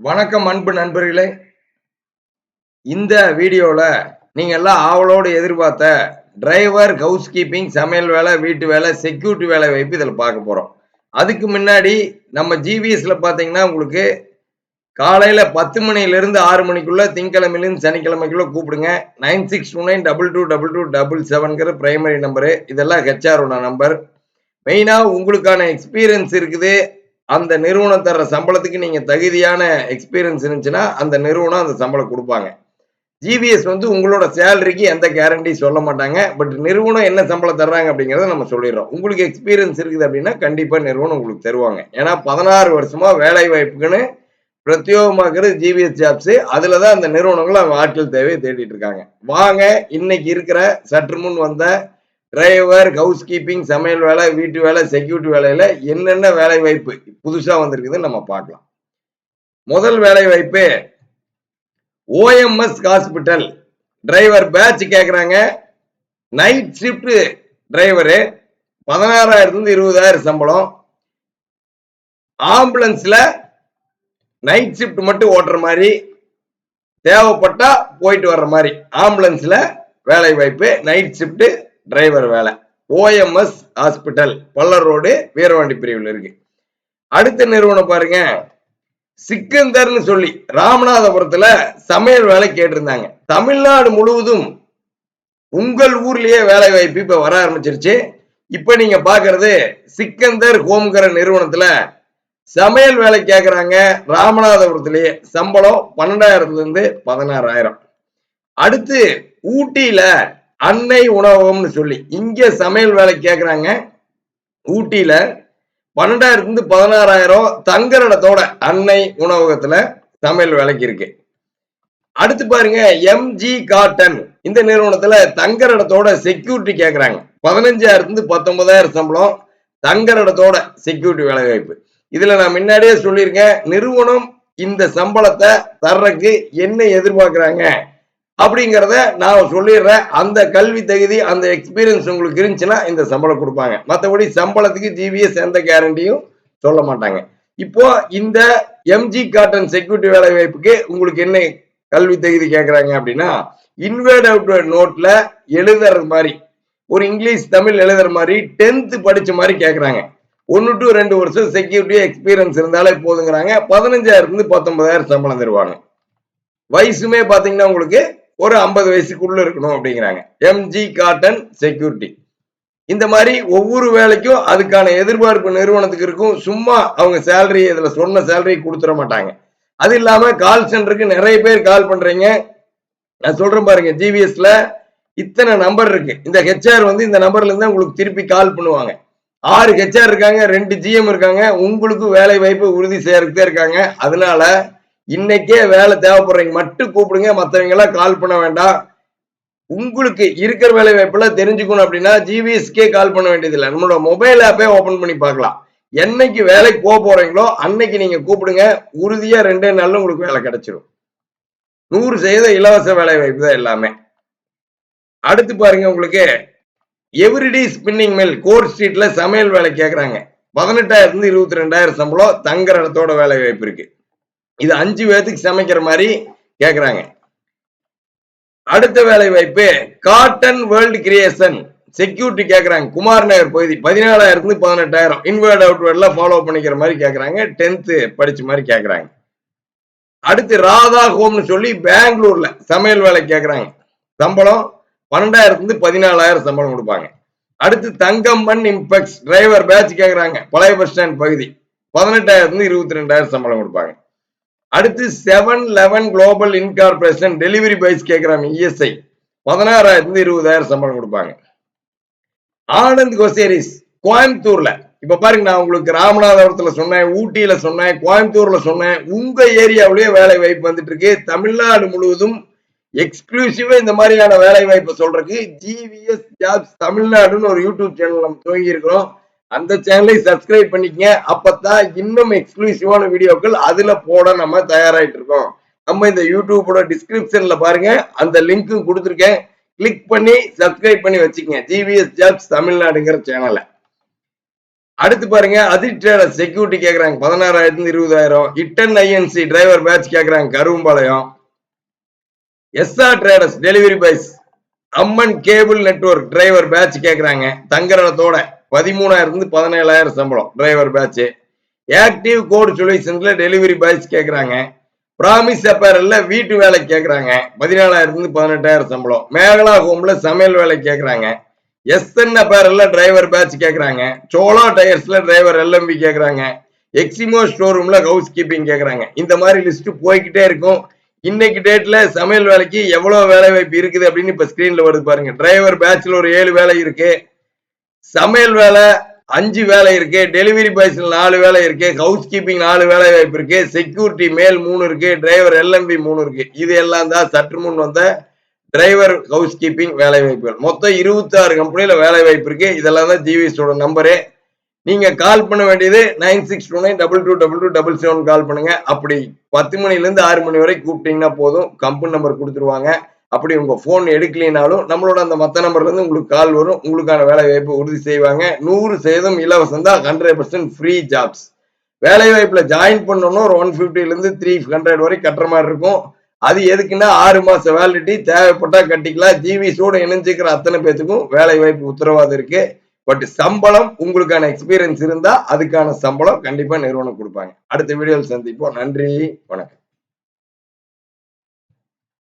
வணக்கம் அன்பு நண்பர்களே. இந்த வீடியோவில் நீங்கள் எல்லாம் ஆவலோடு எதிர்பார்த்த டிரைவர் ஹவுஸ் கீப்பிங் சமையல் வேலை வீட்டு வேலை செக்யூரிட்டி வேலை வைப்பு இதில் பார்க்க போகிறோம் அதுக்கு முன்னாடி நம்ம ஜிவிஎஸ்ல பார்த்தீங்கன்னா உங்களுக்கு காலையில் பத்து மணிலேருந்து ஆறு மணிக்குள்ளே திங்கக்கிழமையிலேருந்து சனிக்கிழமைக்குள்ளே கூப்பிடுங்க. Nine six two nine double two double two double செவன்கிற primary number. இதெல்லாம் ஹெச்ஆரோட நம்பர். மெயினாக உங்களுக்கான எக்ஸ்பீரியன்ஸ் இருக்குது. அந்த நிறுவனம் தர்ற சம்பளத்துக்கு நீங்க தகுதியான எக்ஸ்பீரியன்ஸ் இருந்துச்சுன்னா அந்த நிறுவனம் அந்த சம்பளம் கொடுப்பாங்க. ஜிபிஎஸ் வந்து உங்களோட சேலரிக்கு எந்த கேரண்டி சொல்ல மாட்டாங்க. பட் நிறுவனம் என்ன சம்பளம் தர்றாங்க அப்படிங்கிறத நம்ம சொல்லிடுறோம். உங்களுக்கு எக்ஸ்பீரியன்ஸ் இருக்குது அப்படின்னா கண்டிப்பா நிறுவனம் உங்களுக்கு தருவாங்க. ஏன்னா பதினாறு வருஷமா வேலை வாய்ப்புக்குன்னு பிரத்யோகமாக்குறது ஜிபிஎஸ் ஜாப்ஸ் அதுல தான் அந்த நிறுவனங்களும் அவங்க ஆட்கள் தேவையை தேடிட்டு இருக்காங்க. வாங்க இன்னைக்கு இருக்கிற சற்று முன் வந்த டிரைவர் ஹவுஸ் கீப்பிங் சமையல் வேலை வீட்டு வேலை செக்யூரிட்டி வேலையில என்னென்ன வேலை வாய்ப்பு புதுசா வந்திருக்குதுன்னு நம்ம பார்க்கலாம். முதல் வேலை வாய்ப்பு ஓஎம்எஸ் ஹாஸ்பிட்டல் டிரைவர் பேட்ச் கேட்குறாங்க நைட் ஷிஃப்ட் டிரைவரு பதினாறாயிரத்துலேருந்து இருபதாயிரம் சம்பளம். ஆம்புலன்ஸில் நைட் ஷிஃப்ட் மட்டும் ஓட்டுற மாதிரி. தேவைப்பட்டா போயிட்டு வர்ற மாதிரி. ஆம்புலன்ஸில் வேலை வாய்ப்பு நைட் ஷிஃப்ட்டு டிரைவர் வேலை. ஓஎம்எஸ் ஹாஸ்பிட்டல் பல்லர் ரோடு வீரவாண்டி பிரிவில் இருக்கு. அடுத்த நிறுவனம் பாருங்க. சிக்கந்தர்னு சொல்லி ராமநாதபுரத்துல சமையல் வேலை கேட்டிருந்தாங்க. தமிழ்நாடு முழுவதும் உங்கள் ஊர்லயே வேலை வாய்ப்பு இப்ப வர ஆரம்பிச்சிருச்சு. இப்ப நீங்க பாக்குறது சிக்கந்தர் ஹோம்கர நிறுவனத்துல சமையல் வேலை கேட்கறாங்க ராமநாதபுரத்திலேயே சம்பளம் பன்னெண்டாயிரத்துல இருந்து பதினாறாயிரம். அடுத்து ஊட்டியில அன்னை உணவகம்னு சொல்லி. இங்க சமையல் வேலை கேட்குறாங்க ஊட்டியில பன்னெண்டாயிரத்துல இருந்து பதினாறாயிரம் தங்குற இடத்தோட அன்னை உணவகத்துல சமையல் வேலைக்கு இருக்கு. அடுத்து பாருங்க எம்ஜி காட்டன் இந்த நிறுவனத்துல தங்குற இடத்தோட செக்யூரிட்டி கேட்கறாங்க பதினஞ்சாயிரத்துல இருந்து பத்தொன்பதாயிரம் சம்பளம் தங்குற இடத்தோட செக்யூரிட்டி வேலை வாய்ப்பு. இதுல நான் முன்னாடியே சொல்லியிருக்கேன் நிறுவனம் இந்த சம்பளத்தை தர்றதுக்கு என்ன எதிர்பார்க்கிறாங்க? அப்படிங்கிறத நான் சொல்லிடுறேன். அந்த கல்வி தகுதி அந்த எக்ஸ்பீரியன்ஸ் உங்களுக்கு இருந்துச்சுன்னா இந்த சம்பளம் கொடுப்பாங்க. மற்றபடி சம்பளத்துக்கு ஜிபிஎஸ் எந்த கேரண்டியும் சொல்ல மாட்டாங்க. இப்போ இந்த எம்ஜி காட்டன் செக்யூரிட்டி வேலை வாய்ப்புக்கு உங்களுக்கு என்ன கல்வி தகுதி கேட்குறாங்க அப்படின்னா இன்வேர்ட் அவுட் நோட்ல எழுதுற மாதிரி ஒரு இங்கிலீஷ் தமிழ் எழுதுற மாதிரி டென்த் படிச்ச மாதிரி கேட்குறாங்க ஒன்று டு ரெண்டு வருஷம் செக்யூரிட்டி எக்ஸ்பீரியன்ஸ் இருந்தாலே போதுங்கிறாங்க. பதினஞ்சாயிரத்துலேருந்து பத்தொன்பதாயிரம் சம்பளம் தருவாங்க. வயசுமே பார்த்தீங்கன்னா உங்களுக்கு ஒரு ஐம்பது வயசுக்குள்ள இருக்கணும் அப்படிங்கிறாங்க. எம்ஜி காட்டன் செக்யூரிட்டி இந்த மாதிரி ஒவ்வொரு வேலைக்கும் அதுக்கான எதிர்பார்ப்பு நிறுவனத்துக்கு இருக்கும். சும்மா அவங்க சேலரி இதுல சொன்ன சேலரி கொடுத்துட மாட்டாங்க. அது இல்லாம கால் சென்டருக்கு நிறைய பேர் கால் பண்றீங்க. நான் சொல்றேன் பாருங்க ஜிவிஎஸ்ல இத்தனை நம்பர் இருக்கு. இந்த ஹெச்ஆர் வந்து இந்த நம்பர்ல இருந்து உங்களுக்கு திருப்பி கால் பண்ணுவாங்க. ஆறு ஹெச்ஆர் இருக்காங்க ரெண்டு ஜிஎம் இருக்காங்க. உங்களுக்கு வேலை வாய்ப்பு உறுதி செய்யறதுக்கே இருக்காங்க. அதனால இன்னைக்கே வேலை தேவைப்படுறீங்க. மட்டும் கூப்பிடுங்க. மற்றவங்க எல்லாம் கால் பண்ண வேண்டாம். உங்களுக்கு இருக்கிற வேலை வாய்ப்புல தெரிஞ்சுக்கணும் அப்படின்னா ஜிவிஎஸ்கே கால் பண்ண வேண்டியதில்லை. நம்மளோட மொபைல் ஆப்பே ஓபன் பண்ணி பார்க்கலாம். என்னைக்கு வேலைக்கு போக போறீங்களோ அன்னைக்கு நீங்க கூப்பிடுங்க. உறுதியா ரெண்டே நாள்ல உங்களுக்கு வேலை கிடைச்சிடும் நூறு சதவீத இலவச வேலை வாய்ப்பு தான் எல்லாமே. அடுத்து பாருங்க உங்களுக்கு எவ்ரிடே ஸ்பின்னிங் மில் கோர் ஸ்ட்ரீட்ல சமையல் வேலை கேட்கறாங்க பதினெட்டாயிரத்துல இருபத்தி ரெண்டாயிரம் சம்பளம் தங்குற இடத்தோட வேலை வாய்ப்பு இருக்கு. இது அஞ்சு பேர்த்துக்கு சமைக்கிற மாதிரி கேக்குறாங்க. அடுத்த வேலை வாய்ப்பு காட்டன் வேர்ல்டு கிரியேஷன் செக்யூரிட்டி கேக்குறாங்க. குமார் நகர் பகுதி பதினேழாயிரத்துல பதினெட்டாயிரம். இன்வேர்ட் அவுட் வேர்ட்ல ஃபாலோ பண்ணிக்கிற மாதிரி கேக்குறாங்க. டென்த்து படிச்ச மாதிரி கேக்குறாங்க. அடுத்து ராதா ஹோம்னு சொல்லி பெங்களூர்ல சமையல் வேலை கேக்குறாங்க. சம்பளம் பன்னெண்டாயிரத்துல பதினாலாயிரம் சம்பளம் கொடுப்பாங்க. அடுத்து தங்கம்மன் இம்பெக்ஸ் டிரைவர் பேட்ச் கேக்குறாங்க. பழைய பஸ் ஸ்டாண்ட் பகுதி பதினெட்டாயிரத்துல இருபத்தி ரெண்டாயிரம் சம்பளம் கொடுப்பாங்க. அடுத்து seven eleven global incorporation delivery boys கேட்குறாங்க இஎஸ்ஐ பதினாறாயிரத்துல இருபதாயிரம் சம்பளம் கொடுப்பாங்க. ஆனந்த் கோசேரிஸ் கோயம்புத்தூர்ல. இப்ப பாருங்க நான் உங்களுக்கு ராமநாதபுரத்துல சொன்னேன் ஊட்டியில சொன்னேன் கோயம்புத்தூர்ல சொன்னேன் உங்க ஏரியாவிலேயே வேலை வாய்ப்பு வந்துட்டு இருக்கு. தமிழ்நாடு முழுவதும் எக்ஸ்க்ளூசிவா இந்த மாதிரியான வேலை வாய்ப்பை சொல்றதுக்கு ஜிவிஎஸ் ஜாப்ஸ் தமிழ்நாடுன்னு ஒரு யூடியூப் சேனல் நம்ம துவங்கி இருக்கிறோம் அந்த சேனலை சப்ஸ்கிரைப் பண்ணிக்கங்க. அப்பதான் இன்னும் எக்ஸ்க்ளூசிவான வீடியோக்கள் அதுல போட நம்ம தயாராகிட்டு இருக்கோம். நம்ம இந்த யூடியூபோட டிஸ்கிரிப்ஷன்ல பாருங்க. அந்த லிங்க்கும் கொடுத்துருக்கேன். கிளிக் பண்ணி சப்ஸ்கிரைப் பண்ணி வச்சுக்கங்க. ஜிவிஎஸ் ஜாப்ஸ் தமிழ்நாடுங்கிற சேனலை அடுத்து பாருங்க. அதிர் ட்ரேடர் செக்யூரிட்டி கேட்குறாங்க பதினாறாயிரத்துலேருந்து இருபதாயிரம். இட்டன் ஐஎன்சி டிரைவர் பேட்ச் கேட்குறாங்க Karuvampalayam SR traders delivery boys Amman cable network driver batch கேட்குறாங்க தங்கரத்தோட பதிமூணாயிரம் இருந்து பதினேழாயிரம் சம்பளம் டிரைவர் பேட்ச் ஆக்டிவ் கோடு சொல்யூஷன்ஸ்ல டெலிவரி பாய்ஸ் கேட்குறாங்க ப்ராமிஸ் அப்பேரல்ல வீட்டு வேலை கேட்குறாங்க பதினாலாயிரம் இருந்து பதினெட்டாயிரம் சம்பளம். மேகலா ஹோம்ல சமையல் வேலை கேட்குறாங்க எஸ்என் அப்பேரல்ல டிரைவர் பேட்ச் கேட்குறாங்க சோலா டயர்ஸ்ல டிரைவர் எல்எம்பி கேட்குறாங்க எக்ஸிமோ ஸ்டோர் ஹவுஸ் கீப்பிங் கேட்குறாங்க இந்த மாதிரி லிஸ்ட் போய்கிட்டே இருக்கும். இன்னைக்கு டேட்ல சமையல் வேலைக்கு எவ்வளவு வேலை வாய்ப்பு இருக்குது அப்படின்னு இப்ப ஸ்கிரீன்ல வருது பாருங்க. டிரைவர் பேட்ச்ல ஒரு ஏழு வேலை இருக்கு. சமையல் வேலை அஞ்சு வேலை இருக்கு டெலிவரி பாய்ஸ்ல நாலு வேலை இருக்கு ஹவுஸ் கீப்பிங் நாலு வேலை வாய்ப்பு இருக்கு செக்யூரிட்டி மேல் மூணு இருக்கு டிரைவர் எல்எம்பி மூணு இருக்கு. இது எல்லாம் தான் சற்று முன் வந்த டிரைவர் ஹவுஸ் கீப்பிங் வேலை வாய்ப்புகள். மொத்தம் இருபத்தி ஆறு கம்பெனில வேலை வாய்ப்பு இருக்கு இதெல்லாம் தான் ஜிவிஎஸோட நம்பரு நீங்க கால் பண்ண வேண்டியது nine six two nine double two double two double seven call பண்ணுங்க. அப்படி பத்து மணிலேருந்து ஆறு மணி வரை கூப்பிட்டீங்கன்னா போதும். கம்பெனி நம்பர் கொடுத்துருவாங்க. அப்படி உங்க போன் எடுக்கலைனாலும் நம்மளோட அந்த மத்த நம்பர்ல இருந்து உங்களுக்கு கால் வரும். உங்களுக்கான வேலை வாய்ப்பு உறுதி செய்வாங்க. நூறு சதவீதம் இலவசம் தான் ஹண்ட்ரட் பர்சன்ட் ஃப்ரீ ஜாப்ஸ் வேலை வாய்ப்புல ஜாயின் பண்ணணும் ஒரு ஒன் பிப்டில இருந்து த்ரீ ஹண்ட்ரட் வரை கட்டுற மாதிரி இருக்கும். அது எதுக்குன்னா ஆறு மாச வேலிடிட்டி தேவைப்பட்டா கட்டிக்கலாம். ஜிவிஸோட இணைஞ்சுக்கிற அத்தனை பேத்துக்கும் வேலை வாய்ப்பு உத்தரவாதம் இருக்கு. பட் சம்பளம் உங்களுக்கான எக்ஸ்பீரியன்ஸ் இருந்தா அதுக்கான சம்பளம் கண்டிப்பா நிறுவனம் கொடுப்பாங்க. அடுத்த வீடியோவில் சந்திப்போம். நன்றி. வணக்கம்.